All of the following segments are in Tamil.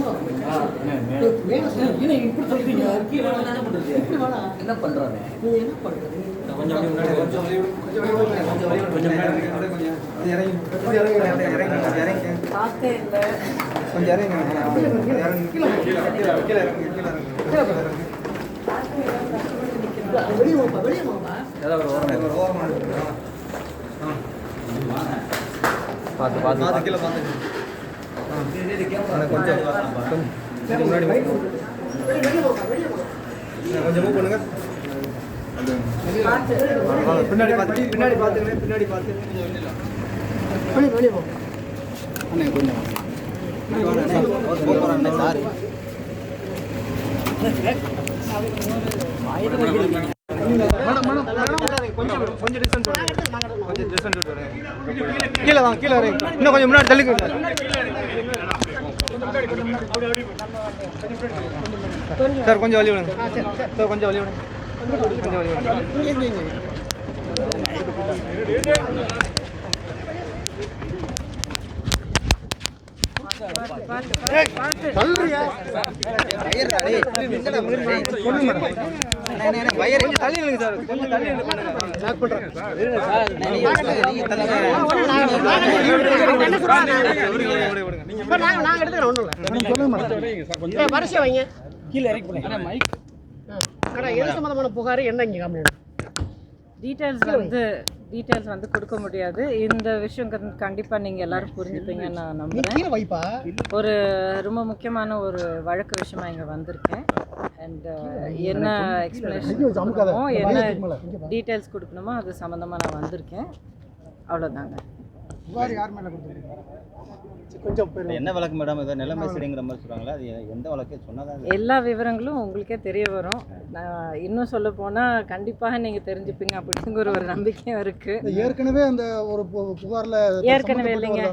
இப்படி சொல்றீங்க? இப்படி வேணா. என்ன பண்றானே என்ன பண்றது? கொஞ்சம் கொஞ்சம் கொஞ்சம் கொஞ்சம் வழி இல்லை கொஞ்சம் இறங்கி அப்படியே கீழே கீழே கீழே கீழே இறங்கி கீழே இறங்கி வெளியே வாப்பா, வெளியே வாப்பா. ஏதாவது ஒரு ஓரம் ஒரு ஓரமா பார்த்து பார்த்து பார்த்து கீழே பார்த்து கொஞ்சம் கொஞ்சம் முன்னாடி கொஞ்சம் மூவ் பண்ணுங்க பின்னாடி பார்த்து பின்னாடி பார்த்துங்க பின்னாடி பார்த்து வெளியே, வெளியே சாரி மேடம் மேடம் மேடம் கொஞ்சம் கொஞ்சம் டிஸ்டன்ஸ் கொஞ்சம் டிஸ்டன்ஸ் கீழே வாங்க கீழே வரேன் இன்னும் கொஞ்சம் முன்னாடி தள்ளிக்க சார் கொஞ்சம் வழி விடுங்க. சார் கொஞ்சம் வழி விடுங்க. கொஞ்சம் வழி விடுங்க தள்ளுறியா சொல்லுங்க மேடம் வயர் கொஞ்சம் தள்ளி நில்லுங்க சார் கொஞ்சம் தள்ளி நில்லு பண்ணுங்க லாக் பண்றேன் இப்ப நாங்க- நாங்க எடுத்துக்கிறோம், ஒண்ணும் இல்ல. ஏய், வரிசையா வைங்க. ஆ. அண்ணா, எது சம்பந்தமான புகார் என்ன இங்க கம்ப்ளைண்ட் டீட்டெயில்ஸ் வந்து டீட்டெயில்ஸ் வந்து கொடுக்க முடியாது. இந்த விஷயம் கண்- கண்டிப்பா நீங்க எல்லாரும் புரிஞ்சுப்பீங்கன்னு நான் நீ நம்புறேன். கீழே வைப்பா ஒரு ரொம்ப முக்கியமான ஒரு வழக்கு விஷயமா இங்க வந்திருக்கேன். அண்ட் என்ன எக்ஸ்பிளனேஷன் கொடுக்கணுமோ என்ன டீட்டெயில்ஸ் கொடுக்கணுமோ அது சம்மந்தமா நான் வந்திருக்கேன். அவ்வளோதாங்க புகார் யார் மேல கொடுத்துருக்கீங்க கொஞ்சம் பேர் என்ன வழக்கு மேடம் ஏதோ நிலைமை சரிங்கிற மாதிரி சொல்றாங்களா? அது எந்த வழக்கு சொன்னதா எல்லா விவரங்களும் உங்களுக்கே தெரிய வரும். நான் இன்னும் சொல்ல போனால் கண்டிப்பாக நீங்கள் தெரிஞ்சுப்பீங்க அப்படிங்கிற ஒரு நம்பிக்கையும் இருக்குது ஏற்கனவே அந்த ஒரு பு- புகார்ல ஏற்கனவே இல்லைங்க.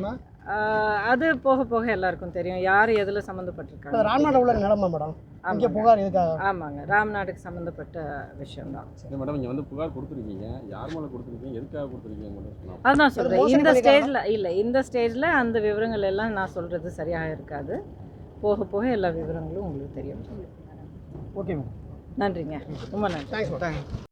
அது போக போக எல்லாருக்கும் தெரியும். யார் எதில் சம்மந்தப்பட்டிருக்காங்க? ராம்நாடு உள்ள நிலைமை மேடம். இங்க புகார் எதுக்காக? ஆமாங்க. ராம்நாடுக்கு சம்மந்தப்பட்ட விஷயம்தான். இல்லை மேடம் இங்கே வந்து புகார் கொடுத்துருக்கீங்க. யார் மேலே கொடுத்துருக்கீங்க? எதுக்காக கொடுத்துருக்கீங்க அதுதான் சொல்கிறேன் இந்த. ஸ்டேஜில் இல்லை இந்த ஸ்டேஜில் அந்த விவரங்கள் எல்லாம் நான் சொல்கிறது சரியாக இருக்காது. போக போக எல்லா விவரங்களும் உங்களுக்கு தெரியும். ஓகே மேம் நன்றிங்க. ரொம்ப நன்றி. தேங்க்ஸ்